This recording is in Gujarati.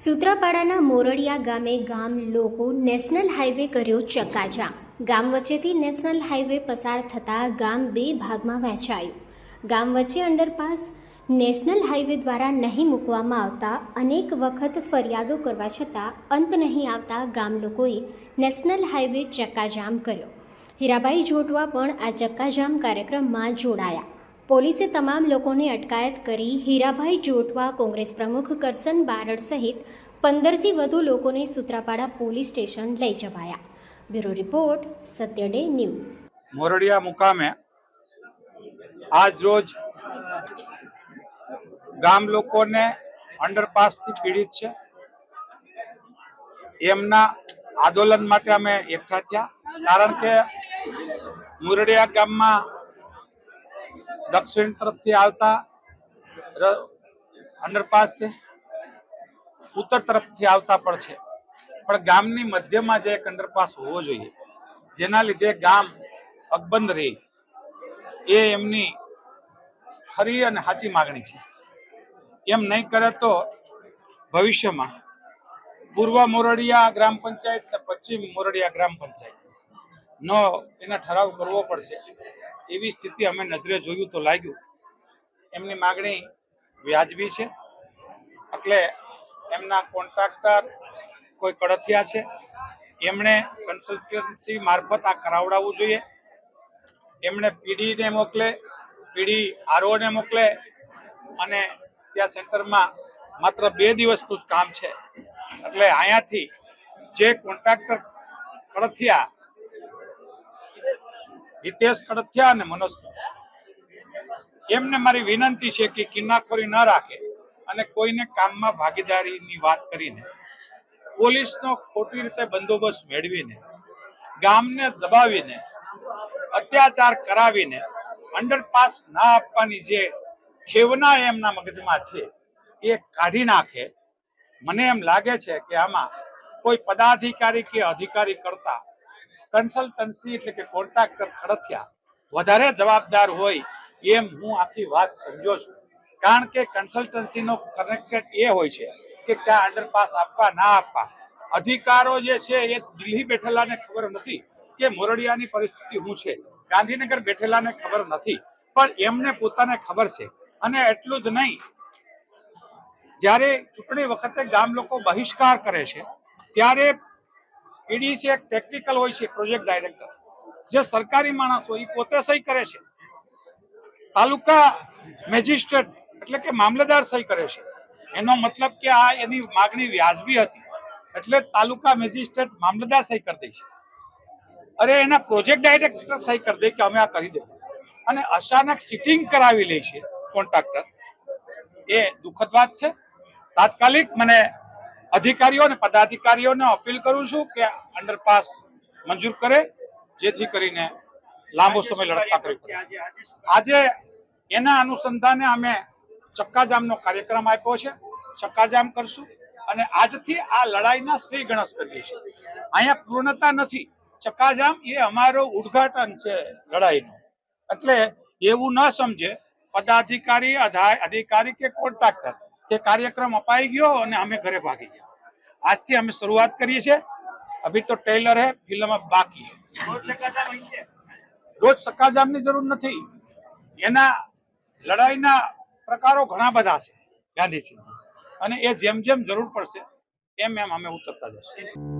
સૂત્રાપાડાના મોરડિયા ગામે ગામ લોકો નેશનલ હાઈવે કર્યો ચક્કાજામ ગામ વચ્ચેથી નેશનલ હાઈવે પસાર થતાં ગામ બે ભાગમાં વહેંચાયું. ગામ વચ્ચે અંડરપાસ નેશનલ હાઈવે દ્વારા નહીં મૂકવામાં આવતા અનેક વખત ફરિયાદો કરવા છતાં અંત નહીં આવતા ગામ લોકોએ નેશનલ હાઈવે ચક્કાજામ કર્યો. હીરાભાઈ જોટવા પણ આ ચક્કાજામ કાર્યક્રમમાં જોડાયા. પોલીસે તમામ લોકોને અટકાયત કરી હીરાભાઈ જોટવા કોંગ્રેસ પ્રમુખ કરસન બારડ સહિત પંદરથી વધુ લોકોને સુત્રાપાડા પોલીસ સ્ટેશન લઈ જવાયા. Bureau report Satya day news. Moradiya મુકામે આજ રોજ ગામ લોકોને અંડરપાસથી પીડિત છે. એમના આંદોલન માટે અમે એકઠા થયા. કારણ કે મોરડિયા ગામમાં દક્ષિણ તરફથી આવતા અંડરપાસ છે. ઉત્તર તરફથી આવતા પણ છે. પણ ગામની મધ્યમાં જે એક અંડરપાસ હોવો જોઈએ, જેના લીધે ગામ અકબંધ રહે. એ એમની ખરી અને સાચી માગણી છે. એમ નહીં કરે તો ભવિષ્યમાં પૂર્વ મોરડિયા ગ્રામ પંચાયત ને પશ્ચિમ મોરડિયા ગ્રામ પંચાયત. નો એના ઠરાવ કરવો પડશે. એવી સ્થિતિ અમે નજરે જોયું તો લાગ્યું. એમની માગણી વ્યાજબી છે. એટલે એમના કોન્ટ્રાક્ટર કોઈ કડથિયા છે. એમણે કન્સલ્ટન્સી મારફત આ કરાવડાવવું જોઈએ. એમણે પીડીને મોકલે, પીડી આરઓને મોકલે અને ત્યાં સેન્ટરમાં માત્ર બે દિવસનું જ કામ છે. એટલે અહીંયાથી જે કોન્ટ્રાક્ટર કડથિયા હિતેશ કડથિયા અને મનોજ એમને મારી વિનંતી છે કે કિન્નાખોરી ન રાખે અને કોઈને કામમાં ભાગીદારીની વાત કરીને પોલીસનો ખોટી રીતે બંદોબસ્ત મેળવીને, ગામને દબાવીને, અત્યાચાર કરાવીને અંડરપાસ ના આપવાની જે ખેવના એમના મગજમાં છે એ કાઢી નાખે. મને એમ લાગે છે કે આમાં કોઈ પદાધિકારી કે અધિકારી કરતા કન્સલ્ટન્સી એટલે કે કોન્ટ્રાક્ટર ખડથિયા વધારે જવાબદાર હોય એમ હું આખી વાત સમજો છું. કારણ કે કન્સલ્ટન્સીનો કનેક્ટેડ એ હોય છે કે ક્યાં અંડરપાસ આપવા ના આપવા. અધિકારો જે છે એ દિલ્હી બેઠેલાને ખબર નથી કે મોરડિયાની પરિસ્થિતિ શું છે. ગાંધીનગર બેઠેલાને ખબર નથી. પણ એમને પોતાને ખબર છે. અને એટલું જ નહીં, જ્યારે ચૂંટણી વખતે ગામ લોકો બહિષ્કાર કરે છે, ત્યારે પીડીસી એક ટેકનિકલ હોય છે પ્રોજેક્ટ ડાયરેક્ટર જે સરકારી માણસ હોય એ પોતે સહી કરે છે. તાલુકા મેજિસ્ટ્રેટ એટલે કે મામલતદાર સહી કરે છે. એનો મતલબ કે આ એની માગણી વ્યાજબી હતી. એટલે તાલુકા મેજિસ્ટ્રેટ મામલતદાર સહી કરી દે છે. અરે એના પ્રોજેક્ટ ડાયરેક્ટર સહી કરી દે કે અમે આ કરી દે. અને અચાનક સિટિંગ કરાવી લે છે કોન્ટ્રાક્ટર એ દુઃખદ વાત છે. તાત્કાલિક મને અધિકારીઓ અને પદાધિકારીઓને અપીલ કરું છું કે અંડરપાસ મંજૂર કરે જેથી કરીને લાંબો સમય લડતા કરવી પડે આજે એના અનુસંધાને અમે ચક્કાજામનો કાર્યક્રમ આપ્યો છે. ચક્કાજામ કરશું અને આજથી આ લડાઈના સ્ત્રી ગણસ કરીએ છીએ. અહીંયા પૂર્ણતા નથી. ચક્કાજામ એ અમારો ઉદ્ઘાટન છે લડાઈનું. એટલે એવું ન સમજે પદાધિકારી અધા- અધિકારી કે કોન્ટ્રાક્ટર. તે કાર્યક્રમ અપાઈ ગયો અને અમે ઘરે ભાગી ગયા. આજથી અમે શરૂઆત કરીએ છીએ. અભી તો ટ્રેલર હે ફિલ્મ બાકી હે. રોજ સક્કાજામની જરૂર નથી. એના લડાઈના પ્રકારો ઘણા બધા છે ગાંધીજી અને એ જેમ જેમ જરૂર પડશે એમ એમ અમે ઉતરતા જશું.